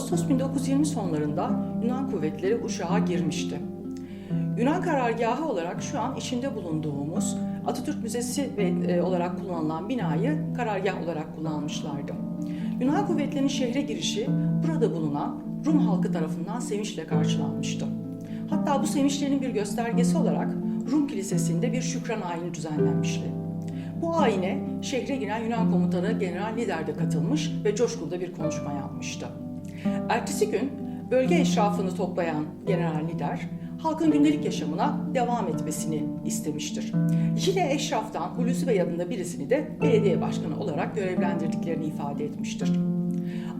Ağustos 1920 sonlarında Yunan kuvvetleri Uşak'a girmişti. Yunan karargahı olarak şu an içinde bulunduğumuz Atatürk Müzesi ve, e, olarak kullanılan binayı karargah olarak kullanmışlardı. Yunan kuvvetlerinin şehre girişi burada bulunan Rum halkı tarafından sevinçle karşılanmıştı. Hatta bu sevinçlerinin bir göstergesi olarak Rum Kilisesi'nde bir şükran ayini düzenlenmişti. Bu ayine şehre giren Yunan komutanı General Lider de katılmış ve coşkulu bir konuşma yapmıştı. Ertesi gün bölge eşrafını toplayan General Lider, halkın gündelik yaşamına devam etmesini istemiştir. Yine eşraftan Hulusi Bey adında birisini de belediye başkanı olarak görevlendirdiklerini ifade etmiştir.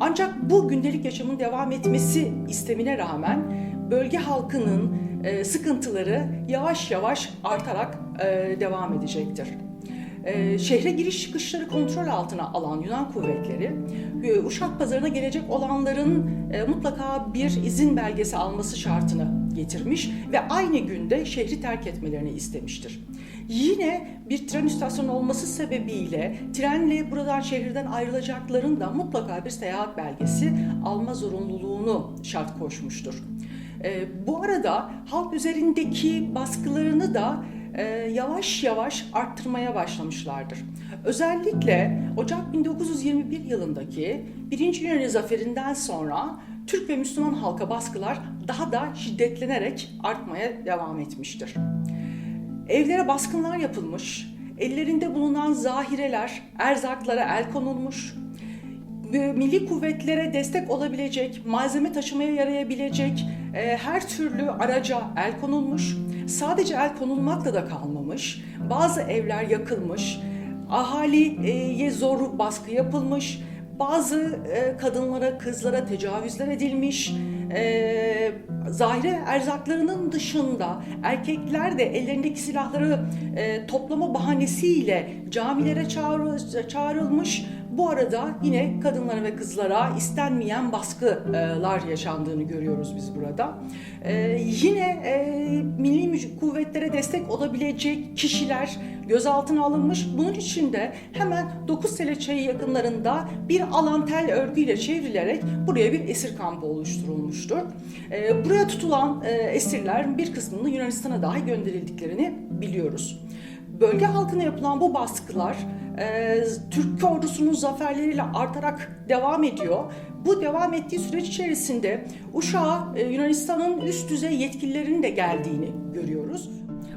Ancak bu gündelik yaşamın devam etmesi istemine rağmen bölge halkının e, sıkıntıları yavaş yavaş artarak e, devam edecektir. E, şehre giriş çıkışları kontrol altına alan Yunan kuvvetleri e, Uşak pazarına gelecek olanların e, mutlaka bir izin belgesi alması şartını getirmiş ve aynı günde şehri terk etmelerini istemiştir. Yine bir tren istasyonu olması sebebiyle trenle buradan şehirden ayrılacakların da mutlaka bir seyahat belgesi alma zorunluluğunu şart koşmuştur. E, bu arada halk üzerindeki baskılarını da yavaş yavaş arttırmaya başlamışlardır. Özellikle Ocak 1921 yılındaki 1. Yunani Zaferi'nden sonra Türk ve Müslüman halka baskılar daha da şiddetlenerek artmaya devam etmiştir. Evlere baskınlar yapılmış, ellerinde bulunan zahireler, erzaklara el konulmuş, milli kuvvetlere destek olabilecek, malzeme taşımaya yarayabilecek e, her türlü araca el konulmuş. Sadece el konulmakla da kalmamış. Bazı evler yakılmış, ahaliye zor baskı yapılmış, bazı e, kadınlara, kızlara tecavüzler edilmiş. E, zahire erzaklarının dışında erkekler de ellerindeki silahları e, toplama bahanesiyle camilere çağrı, çağrılmış. Bu arada yine kadınlara ve kızlara istenmeyen baskılar yaşandığını görüyoruz biz burada. Ee, yine e, milli kuvvetlere destek olabilecek kişiler gözaltına alınmış. Bunun için de hemen Dokuztele Çayı yakınlarında bir alan tel örgüyle çevrilerek buraya bir esir kampı oluşturulmuştur. Ee, buraya tutulan e, esirler bir kısmının Yunanistan'a dahi gönderildiklerini biliyoruz. Bölge halkına yapılan bu baskılar e, Türk ordusunun zaferleriyle artarak devam ediyor. Bu devam ettiği süreç içerisinde Uşak'a e, Yunanistan'ın üst düzey yetkililerinin de geldiğini görüyoruz.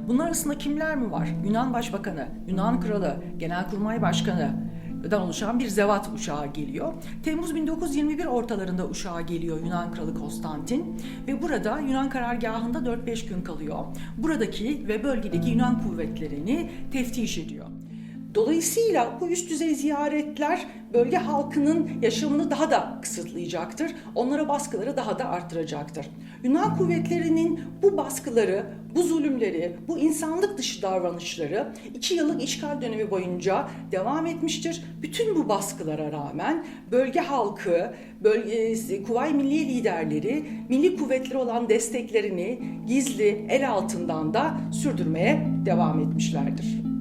Bunlar arasında kimler mi var? Yunan Başbakanı, Yunan Kralı, Genelkurmay Başkanı, dan oluşan bir zevat uşağı geliyor. Temmuz 1921 ortalarında uşağa geliyor Yunan Kralı Konstantin ve burada Yunan karargahında 4-5 gün kalıyor. Buradaki ve bölgedeki Yunan kuvvetlerini teftiş ediyor. Dolayısıyla bu üst düzey ziyaretler bölge halkının yaşamını daha da kısıtlayacaktır. Onlara baskıları daha da arttıracaktır. Yunan kuvvetlerinin bu baskıları, bu zulümleri, bu insanlık dışı davranışları iki yıllık işgal dönemi boyunca devam etmiştir. Bütün bu baskılara rağmen bölge halkı, bölge, Kuvay Milli liderleri milli kuvvetleri olan desteklerini gizli el altından da sürdürmeye devam etmişlerdir.